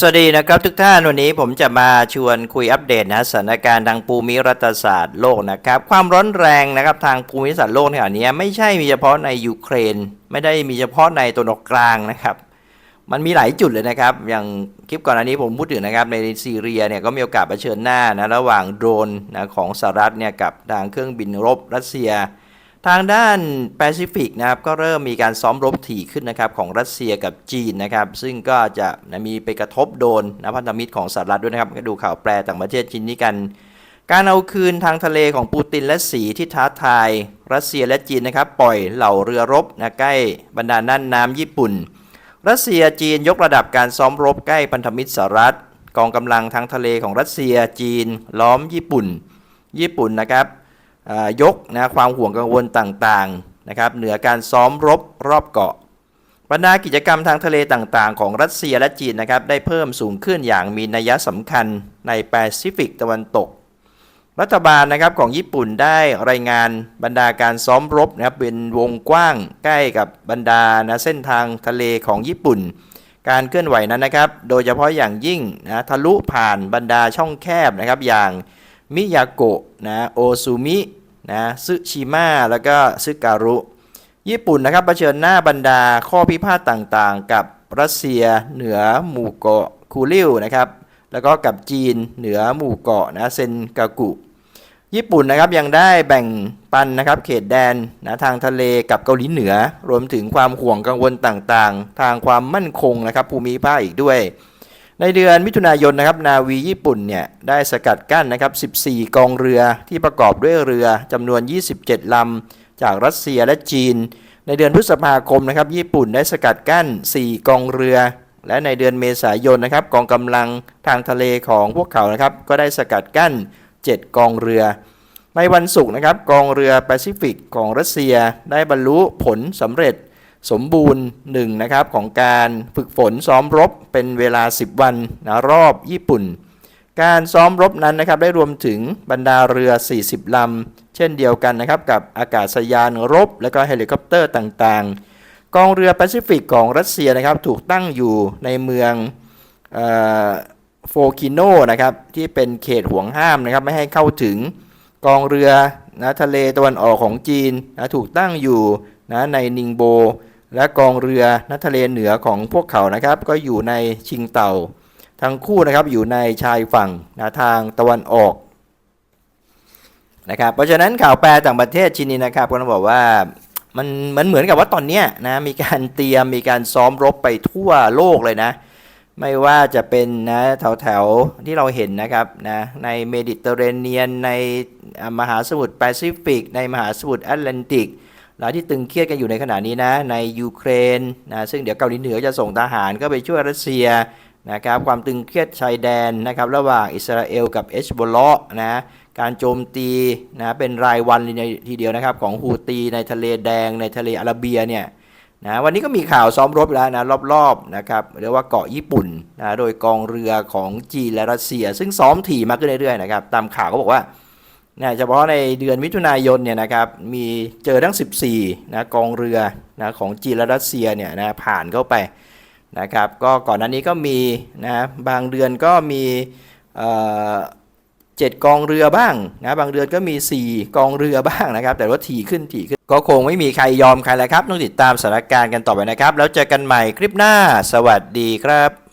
สวัสดีนะครับทุกท่านวันนี้ผมจะมาชวนคุยอัปเดตนะสถานการณ์ทางภูมิรัฐศาสตร์โลกนะครับความร้อนแรงนะครับทางภูมิศาสตร์โลกในขณะนี้ไม่ใช่มีเฉพาะในยูเครน ไม่ได้มีเฉพาะในตะวันอกกลางนะครับ มันมีหลายจุดเลยนะครับ อย่างคลิปก่อนอันนี้ผมพูดถึงนะครับในซีเรียเนี่ยก็มีโอกาสเผชิญหน้านะระหว่างโดรนนะของสหรัฐเนี่ยกับทางเครื่องบินรบรัสเซีย ทางด้านแปซิฟิกนะครับก็เริ่มมีการซ้อมรบถี่ขึ้นนะครับของรัสเซียกับจีนนะครับซึ่งก็จะนะมีไปกระทบโดนนะพันธมิตรของสหรัฐด้วยนะครับก็ดูข่าวแปลต่างประเทศชิ้นนี้กัน การเอาคืนทางทะเลของปูตินและสีที่ท้าทาย รัสเซียและจีนนะครับปล่อยเหล่าเรือรบนะใกล้บรรดาน่านน้ำญี่ปุ่น รัสเซียจีนยกระดับการซ้อมรบใกล้พันธมิตรสหรัฐกองกำลังทางทะเลของรัสเซียจีน ล้อมญี่ปุ่น ญี่ปุ่นนะครับ ยกนะความห่วงกังวลต่างๆนะครับเหนือการซ้อมรบรอบเกาะบรรดากิจกรรมทางทะเลต่างๆ ของรัสเซียและจีนนะครับได้เพิ่มสูงขึ้นอย่างมีนัยสำคัญในแปซิฟิกตะวันตก รัฐบาลนะครับของญี่ปุ่นได้รายงานบรรดาการซ้อมรบนะครับเป็นวงกว้างใกล้กับบรรดานะเส้นทางทะเลของญี่ปุ่น การเคลื่อนไหวนั้นนะครับ โดยเฉพาะอย่างยิ่งนะทะลุผ่านบรรดาช่องแคบนะครับอย่าง มิยาโกะนะโอซูมินะซึชิมะแล้วก็ซึการุ ญี่ปุ่นนะครับเผชิญหน้าบรรดาข้อพิพาทต่างๆ กับรัสเซียเหนือหมู่เกาะคูริวนะครับแล้วก็กับจีนเหนือหมู่เกาะนะเซนกากุ ญี่ปุ่นนะครับยังได้แบ่งปันนะครับเขตแดนนะทางทะเลกับเกาหลีเหนือ รวมถึงความห่วงกังวลต่างๆ ทางความมั่นคงนะครับภูมิภาคอีกด้วย ในเดือนมิถุนายนนะครับนาวีญี่ปุ่นเนี่ยได้สกัดกั้นนะครับ 14 กองเรือที่ประกอบด้วยเรือจำนวน 27 ลำ จากรัสเซียและจีน ในเดือนพฤษภาคมนะครับญี่ปุ่นได้สกัดกั้น 4 กองเรือ และในเดือนเมษายนนะครับกองกำลังทางทะเลของพวกเขานะครับก็ได้สกัดกั้น 7 กองเรือ ในวันศุกร์นะครับกองเรือแปซิฟิกของรัสเซียได้บรรลุผลสำเร็จ สมบูรณ์หนึ่งนะครับของการฝึกฝนซ้อมรบเป็นเวลา 10 วันนะรอบญี่ปุ่น การซ้อมรบนั้นนะครับได้รวมถึงบรรดาเรือ 40 ลำ เช่นเดียวกันนะครับกับอากาศยานรบ และก็เฮลิคอปเตอร์ต่างๆ กองเรือแปซิฟิกของรัสเซียนะครับถูกตั้งอยู่ในเมืองโฟกิโนนะครับที่เป็นเขตห่วงห้ามนะครับไม่ให้เข้าถึงกองเรือนะทะเลตะวันออกของจีนนะถูกตั้งอยู่นะในนิงโบ และกองเรือนะทะเลเหนือของพวกเขานะครับ ก็อยู่ในชิงเต่า ทั้งคู่นะครับอยู่ในชายฝั่งนะทางตะวันออกนะครับเพราะฉะนั้นข่าวแปลต่างประเทศชินนี้นะครับก็ต้องบอกว่ามันมันเหมือนกับว่าตอนนี้นะมีการเตรียมมีการซ้อมรบไปทั่วโลกเลยนะ ไม่ว่าจะเป็นนะแถวแถวๆที่เราเห็นนะครับนะในเมดิเตอร์เรเนียนในมหาสมุทรแปซิฟิก ในมหาสมุทรแอตแลนติก หลายที่ตึงเครียดกันอยู่ในขณะนี้นะในยูเครนนะซึ่งเดี๋ยวเกาหลีเหนือจะส่งทหารก็ไปช่วยรัสเซียนะครับความตึงเครียดชายแดนนะครับระหว่างอิสราเอลกับเอชบอลเลาะนะการโจมตีนะเป็นรายวันเลยทีเดียวนะครับของฮูตีในทะเลแดงในทะเลอาระเบียเนี่ยนะวันนี้ก็มีข่าวซ้อมรบแล้วนะรอบๆนะครับเรียกว่าเกาะญี่ปุ่นนะโดยกองเรือของจีนและรัสเซีย ซึ่งซ้อมถี่มากขึ้นเรื่อยๆนะครับตามข่าวก็บอกว่า นะเฉพาะในเดือนมิถุนายนเนี่ยนะครับมีเจอทั้ง 14นะกองเรือนะของจีนและรัสเซียเนี่ยนะผ่านเข้าไปนะครับก็ก่อนหน้านี้ก็มีนะบางเดือนก็มีเอ่อเจ็ดกองเรือบ้างนะบางเดือนก็มี 4 กองเรือบ้างนะครับ แต่ว่าถี่ขึ้นถี่ขึ้น ก็คงไม่มีใครยอมใครแล้วครับ ต้องติดตามสถานการณ์กันต่อไปนะครับ แล้วเจอกันใหม่คลิปหน้า สวัสดีครับ